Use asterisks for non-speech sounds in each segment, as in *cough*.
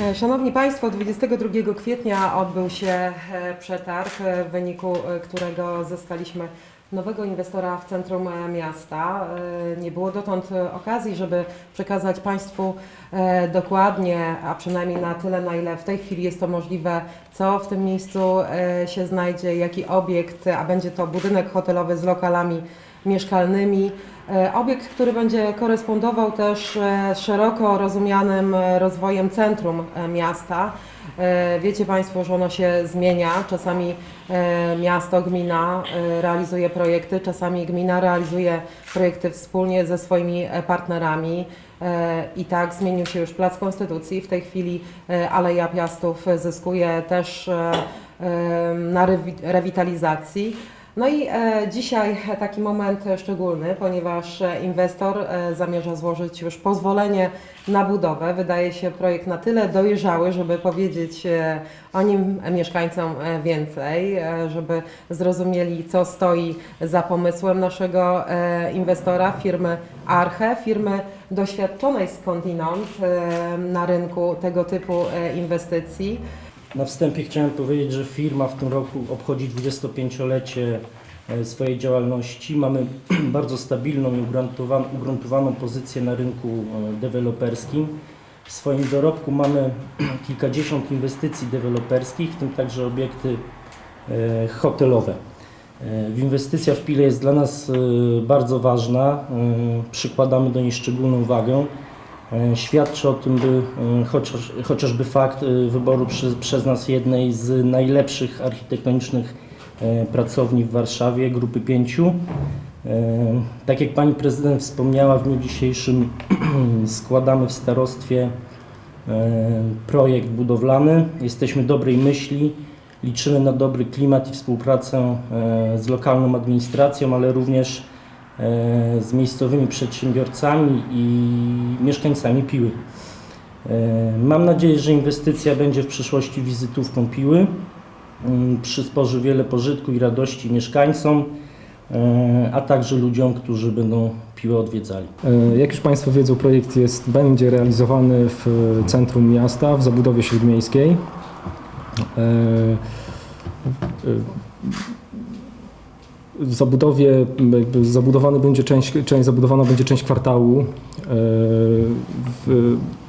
E, Szanowni Państwo, 22 kwietnia odbył się e, przetarg, e, w wyniku którego zyskaliśmy nowego inwestora w centrum miasta. Nie było dotąd okazji, żeby przekazać Państwu dokładnie, a przynajmniej na tyle, na ile w tej chwili jest to możliwe, co w tym miejscu się znajdzie, jaki obiekt, a będzie to budynek hotelowy z lokalami mieszkalnymi. E, Obiekt, który będzie korespondował też e, z szeroko rozumianym e, rozwojem centrum miasta. Wiecie Państwo, że ono się zmienia. Czasami miasto, gmina realizuje projekty, czasami gmina realizuje projekty wspólnie ze swoimi partnerami. I tak zmienił się już Plac Konstytucji. W tej chwili Aleja Piastów zyskuje też na rewi- rewitalizacji. No i e, dzisiaj taki moment szczególny, ponieważ e, inwestor e, zamierza złożyć już pozwolenie na budowę. Wydaje się projekt na tyle dojrzały, żeby powiedzieć o nim mieszkańcom więcej, żeby zrozumieli, co stoi za pomysłem naszego inwestora, firmy Arche, firmy doświadczonej skądinąd na rynku tego typu inwestycji. Na wstępie chciałem powiedzieć, że firma w tym roku obchodzi 25-lecie e, swojej działalności. Mamy *clears throat* bardzo stabilną i ugruntowaną, pozycję na rynku e, deweloperskim. W swoim dorobku mamy *clears throat* kilkadziesiąt inwestycji deweloperskich, w tym także obiekty e, hotelowe. Inwestycja w Pile jest dla nas bardzo ważna. Przykładamy do niej szczególną wagę. E, Świadczy o tym by, e, chociaż, chociażby fakt e, wyboru przez, przez nas jednej z najlepszych architektonicznych pracowni w Warszawie, grupy pięciu. Tak jak pani prezydent wspomniała, w dniu dzisiejszym *clears throat* składamy w starostwie projekt budowlany. Jesteśmy dobrej myśli, liczymy na dobry klimat i współpracę z lokalną administracją, ale również z miejscowymi przedsiębiorcami i mieszkańcami Piły. E, Mam nadzieję, że inwestycja będzie w przyszłości wizytówką Piły, m, przysporzy wiele pożytku i radości mieszkańcom, e, a także ludziom, którzy będą Piłę odwiedzali. E, Jak już Państwo wiedzą, projekt jest, będzie realizowany w centrum miasta, w zabudowie śródmiejskiej. W zabudowie, zabudowany będzie część, część, zabudowana będzie część kwartału, e,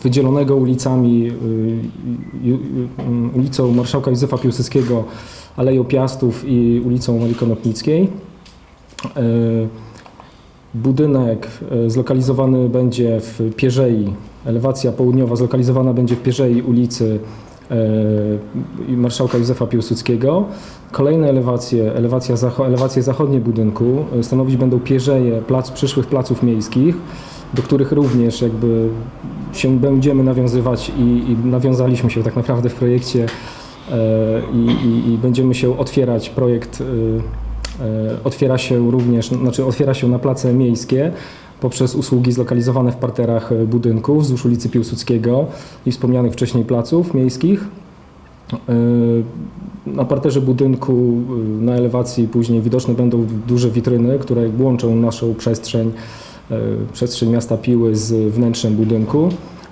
wydzielonego ulicami, e, ju- ulicą Marszałka Józefa Piłsudskiego, Aleją Piastów i ulicą Marii Konopnickiej. E, Budynek zlokalizowany będzie w Pierzei, elewacja południowa zlokalizowana będzie w Pierzei ulicy Marszałka Józefa Piłsudskiego. Kolejne elewacje, elewacja elewacje zachodnie budynku e, stanowić będą pierzeje plac, przyszłych placów miejskich, do których również jakby się będziemy nawiązywać i, i nawiązaliśmy się tak naprawdę w projekcie e, i, i, i będziemy się otwierać projekt e, E, Otwiera się również, znaczy otwiera się na place miejskie poprzez usługi zlokalizowane w parterach e, budynków wzdłuż ulicy Piłsudskiego i wspomnianych wcześniej placów miejskich. E, Na parterze budynku e, na elewacji później widoczne będą duże witryny, które łączą naszą przestrzeń, e, przestrzeń miasta Piły z wnętrzem budynku,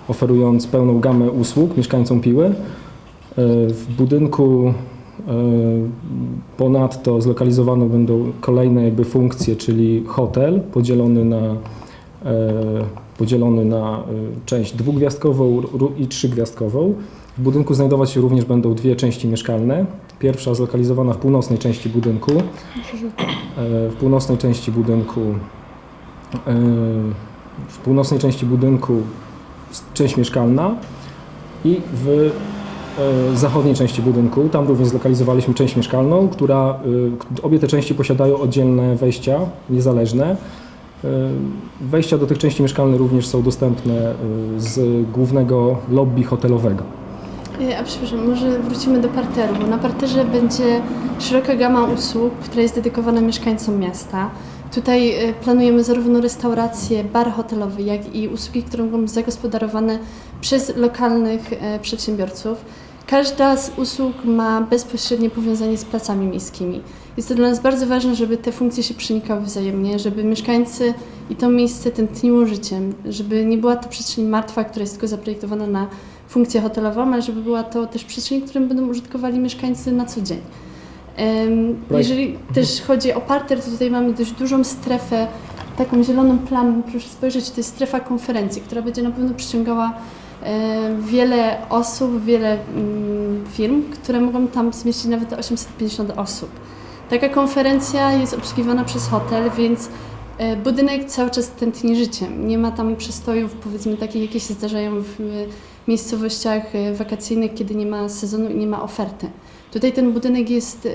oferując pełną gamę usług mieszkańcom Piły. E, W budynku e, ponadto zlokalizowane będą kolejne jakby funkcje, czyli hotel podzielony na, e, podzielony na e, część dwugwiazdkową i trzygwiazdkową. W budynku znajdować się również będą dwie części mieszkalne. Pierwsza zlokalizowana w północnej części budynku. E, W północnej części budynku e, w północnej części budynku część mieszkalna i w e, zachodniej części budynku. Tam również zlokalizowaliśmy część mieszkalną, która k- obie te części posiadają oddzielne wejścia niezależne. Y, Wejścia do tych części mieszkalnych również są dostępne z głównego lobby hotelowego. E, A przepraszam, może wrócimy do parteru, bo na parterze będzie szeroka gama usług, która jest dedykowana mieszkańcom miasta. Tutaj e, planujemy zarówno restaurację, bar hotelowy, jak i usługi, które być zagospodarowane przez lokalnych e, przedsiębiorców. Każda z usług ma bezpośrednie powiązanie z placami miejskimi. Jest to dla nas bardzo ważne, żeby te funkcje się przenikały wzajemnie, żeby mieszkańcy i to miejsce tętniło życiem, żeby nie była to przestrzeń martwa, która jest tylko zaprojektowana na funkcję hotelową, ale żeby była to też przestrzeń, którą będą użytkowali mieszkańcy na co dzień. Jeżeli też chodzi o parter, to tutaj mamy dość dużą strefę, taką zieloną plamę, proszę spojrzeć, to jest strefa konferencji, która będzie na pewno przyciągała wiele osób, wiele mm, firm, które mogą tam zmieścić nawet 850 osób. Taka konferencja jest obsługiwana przez hotel, więc budynek cały czas tętni życiem. Nie ma tam przystojów, powiedzmy, takich, jakie się zdarzają w e, miejscowościach e, wakacyjnych, kiedy nie ma sezonu i nie ma oferty. Tutaj ten budynek jest e,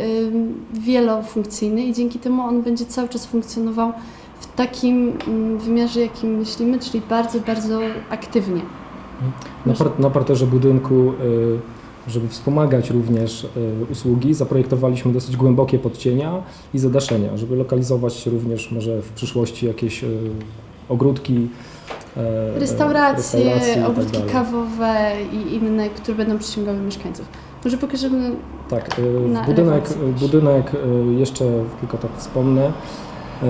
wielofunkcyjny i dzięki temu on będzie cały czas funkcjonował w takim mm, wymiarze, jakim myślimy, czyli bardzo, bardzo aktywnie. Na, par, na parterze budynku, y, żeby wspomagać również y, usługi, zaprojektowaliśmy dosyć głębokie podcienia i zadaszenia, żeby lokalizować również może w przyszłości jakieś y, ogródki, e, Restauracje, restauracje tak ogródki dalej. kawowe i inne, które będą przyciągały mieszkańców. Może pokażemy Tak, y, budynek, budynek jeszcze tylko tak wspomnę,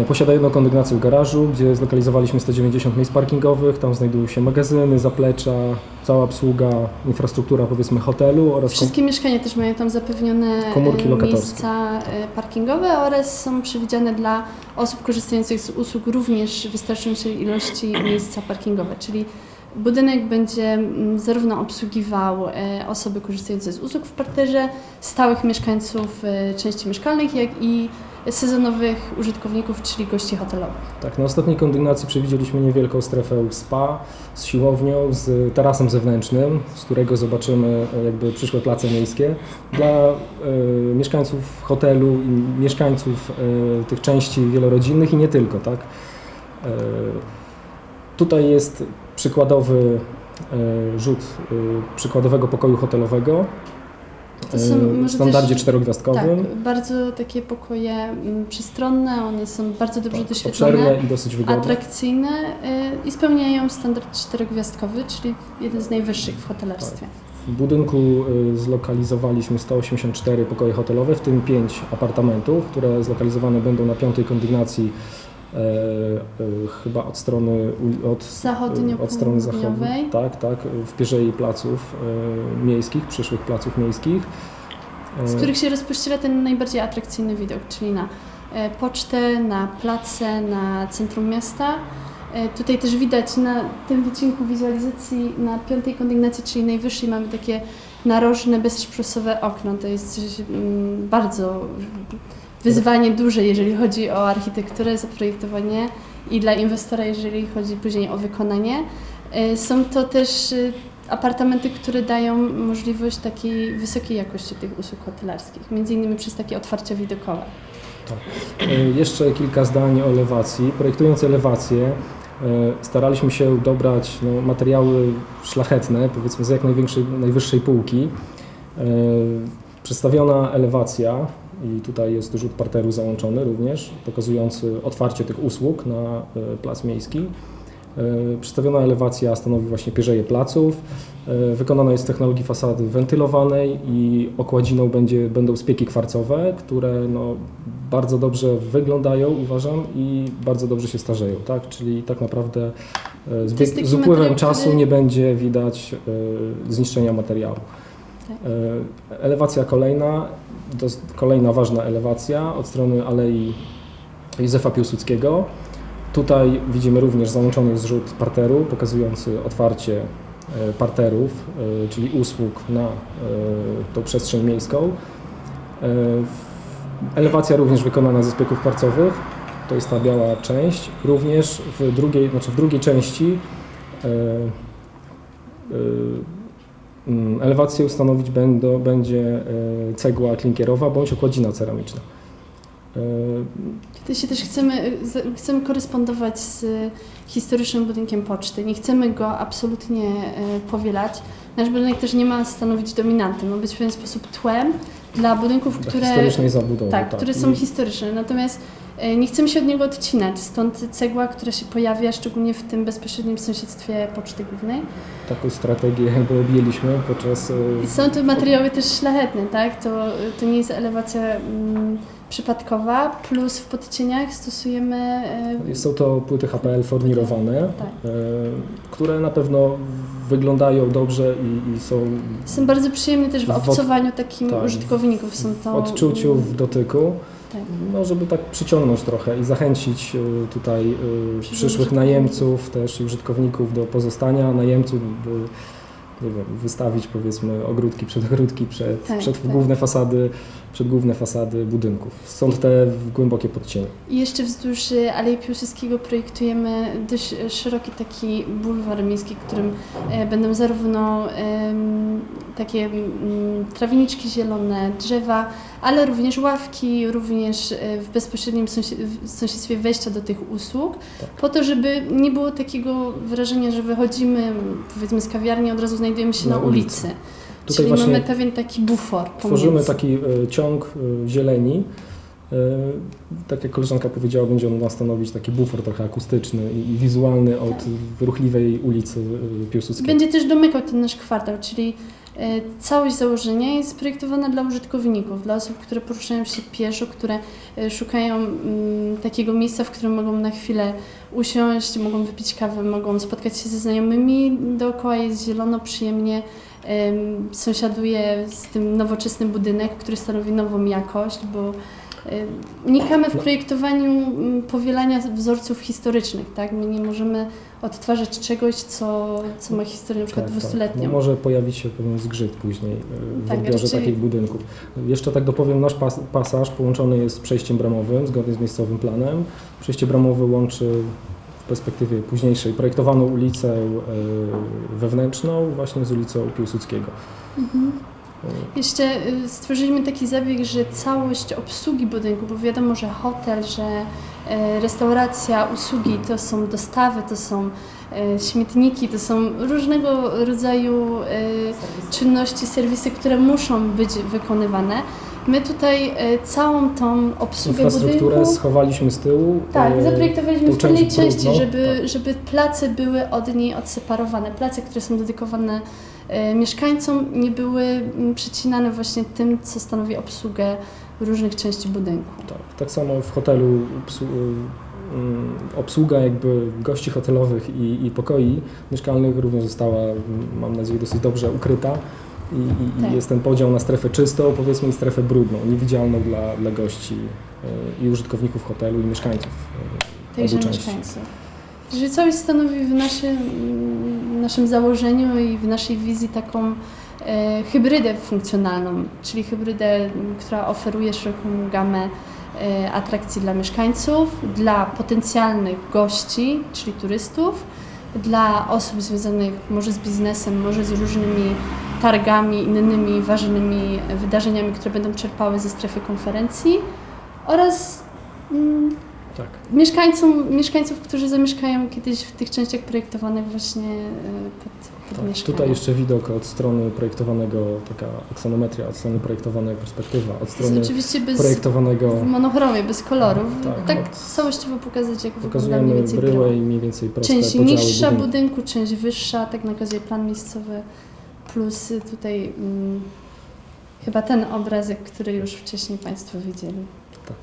posiada jedną kondygnację w garażu, gdzie zlokalizowaliśmy 190 miejsc parkingowych, tam znajdują się magazyny, zaplecza, cała obsługa, infrastruktura powiedzmy hotelu oraz Wszystkie mieszkania też mają tam zapewnione Komórki e, lokatorskie. miejsca e, parkingowe oraz są przewidziane dla osób korzystających z usług również wystarczającej ilości miejsca parkingowe, czyli budynek będzie zarówno obsługiwał e, osoby korzystające z usług w parterze, stałych mieszkańców e, części mieszkalnych, jak i sezonowych użytkowników, czyli gości hotelowych. Tak, na ostatniej kondygnacji przewidzieliśmy niewielką strefę spa z siłownią, z tarasem zewnętrznym, z którego zobaczymy e, jakby przyszłe place miejskie. Dla e, mieszkańców hotelu i mieszkańców e, tych części wielorodzinnych i nie tylko, tak. E, tutaj jest przykładowy rzut przykładowego pokoju hotelowego To są może w standardzie też- czterogwiazdkowym. Tak, bardzo takie pokoje mm, przestronne, one są bardzo dobrze Tak, doświetlone. i dosyć wygodne. atrakcyjne y, i spełniają standard czterogwiazdkowy, czyli jeden z najwyższych w hotelarstwie. W budynku y, zlokalizowaliśmy 184 pokoje hotelowe, w tym 5 apartamentów, które zlokalizowane będą na piątej kondygnacji chyba od strony od, Zachodnio od strony zachodniej. Tak, tak, w pierzei placów e, miejskich, przyszłych placów miejskich. E, Z których się rozpościera ten najbardziej atrakcyjny widok, czyli na e, pocztę, na place, na centrum miasta. E, Tutaj też widać na tym wycinku wizualizacji na piątej kondygnacji, czyli najwyższej, mamy takie narożne, bezszprusowe okno. To jest mm, bardzo wyzwanie duże, jeżeli chodzi o architekturę, zaprojektowanie i dla inwestora, jeżeli chodzi później o wykonanie. E, Są to też e, apartamenty, które dają możliwość takiej wysokiej jakości tych usług hotelarskich, między innymi przez takie otwarcia widokowe. E, Jeszcze kilka zdań o elewacji. Projektując elewację, staraliśmy się dobrać no, materiały szlachetne, powiedzmy z jak najwyższej półki. Przedstawiona elewacja, i tutaj jest rzut parteru załączony również, pokazujący otwarcie tych usług na e, plac miejski. E, Przedstawiona elewacja stanowi właśnie pierzeje placów. E, Wykonana jest z technologii fasady wentylowanej i okładziną będzie, będą spieki kwarcowe, które no, bardzo dobrze wyglądają, uważam, i bardzo dobrze się starzeją, tak? Czyli tak naprawdę z, z upływem czasu nie będzie widać zniszczenia materiału. Tak. Elewacja kolejna, to jest kolejna ważna elewacja od strony Alei Józefa Piłsudskiego. Tutaj widzimy również załączony zrzut parteru pokazujący otwarcie e, parterów, e, czyli usług na e, tą przestrzeń miejską. Elewacja również wykonana ze spieków kwarcowych, to jest ta biała część. Również w drugiej, znaczy w drugiej części elewację stanowić będą, będzie e, cegła klinkierowa bądź okładzina ceramiczna. E, Tutaj się też chcemy, chcemy korespondować z historycznym budynkiem poczty. Nie chcemy go absolutnie e, powielać. Nasz budynek też nie ma stanowić dominanty, ma być w pewien sposób tłem dla budynków, dla które, zabudowy. tak, które są I historyczne. Natomiast e, nie chcemy się od niego odcinać, stąd cegła, która się pojawia szczególnie w tym bezpośrednim sąsiedztwie poczty głównej. Taką strategię jakby objęliśmy podczas e, I są to materiały też szlachetne, tak? To, to nie jest elewacja mm, przypadkowa, plus w podcieniach stosujemy e, Są to płyty HPL formirowane, Tak. e, które na pewno wyglądają dobrze i, i są Są bardzo przyjemne też w W obcowaniu takim tak. użytkowników. Są w to odczuciu, w dotyku. Tak. No, żeby tak przyciągnąć trochę i zachęcić y, tutaj y, Przyszłych najemców też i użytkowników do pozostania, najemców, by nie wiem, wystawić powiedzmy ogródki przed ogródki, przed, Tak, przed tak. główne fasady, przed główne fasady budynków. Stąd te głębokie podcienie. I jeszcze wzdłuż y, Alei Piłsudskiego projektujemy dość y, szeroki taki bulwar miejski, którym e, będą zarówno takie trawniczki zielone, drzewa, ale również ławki, również w bezpośrednim sąsiedztwie wejścia do tych usług, Tak. po to, żeby nie było takiego wrażenia, że wychodzimy powiedzmy z kawiarni, od razu znajdujemy się na, Na ulicy. ulicy. Tutaj Czyli właśnie mamy pewien taki bufor Tworzymy taki y, ciąg y, zieleni. Y, Tak jak koleżanka powiedziała, będzie on stanowić taki bufor trochę akustyczny i wizualny od ruchliwej ulicy Piłsudskiego. Będzie też domykał ten nasz kwartał, czyli e, całość założenia jest projektowana dla użytkowników, dla osób, które poruszają się pieszo, które e, szukają mm, takiego miejsca, w którym mogą na chwilę usiąść, mogą wypić kawę, mogą spotkać się ze znajomymi. Dookoła jest zielono, przyjemnie. Sąsiaduje z tym nowoczesny budynek, który stanowi nową jakość, bo unikamy w projektowaniu powielania wzorców historycznych. Tak? My nie możemy odtwarzać czegoś, co, co ma historię na przykład Tak, tak. dwustuletnią. No może pojawić się pewien zgrzyt później y, w Tak, odbiorze raczej- takich budynków. Jeszcze tak dopowiem, nasz pas, pasaż połączony jest z przejściem bramowym zgodnie z miejscowym planem. Przejście bramowe łączy w perspektywie późniejszej projektowaną ulicę y, wewnętrzną właśnie z ulicą Piłsudskiego. Mhm. Y, Jeszcze y, stworzyliśmy taki zabieg, że całość obsługi budynku, bo wiadomo, że hotel, że e, restauracja, usługi to są dostawy, to są e, śmietniki, to są różnego rodzaju e, czynności, serwisy, które muszą być wykonywane. My tutaj e, całą tą obsługę Infrastrukturę budynku schowaliśmy z tyłu. Tak, y, zaprojektowaliśmy w pewnej części, brudną, żeby, tak. żeby place były od niej odseparowane. Place, które są dedykowane e, mieszkańcom, nie były mm, przecinane właśnie tym, co stanowi obsługę różnych części budynku. Tak, tak samo w hotelu mm, obsługa jakby gości hotelowych i, i pokoi mieszkalnych również została, mm, mam nadzieję, dosyć dobrze ukryta. I, i, Tak. i jest ten podział na strefę czystą, powiedzmy, i strefę brudną, niewidzialną dla, dla gości y, i użytkowników hotelu i mieszkańców. y, Także mieszkańców. Że całość stanowi w naszym, naszym założeniu i w naszej wizji taką e, hybrydę funkcjonalną, czyli hybrydę, która oferuje szeroką gamę e, atrakcji dla mieszkańców, dla potencjalnych gości, czyli turystów, dla osób związanych może z biznesem, może z różnymi targami, innymi ważnymi wydarzeniami, które będą czerpały ze strefy konferencji oraz mm, Tak. mieszkańcom, mieszkańców, którzy zamieszkają kiedyś w tych częściach projektowanych właśnie e, pod, pod Tak. Tutaj jeszcze widok od strony projektowanego, taka aksonometria, od strony projektowanej perspektywa, od strony oczywiście bez, projektowanego w monochromie, bez kolorów. Tak, Tak, od- całościowo pokazać, jak wygląda mniej pokazujemy więcej bryłę i mniej więcej proste Część niższa budynku. budynku, część wyższa, tak nakazuje plan miejscowy, plus tutaj mm, chyba ten obrazek, który już wcześniej Państwo widzieli.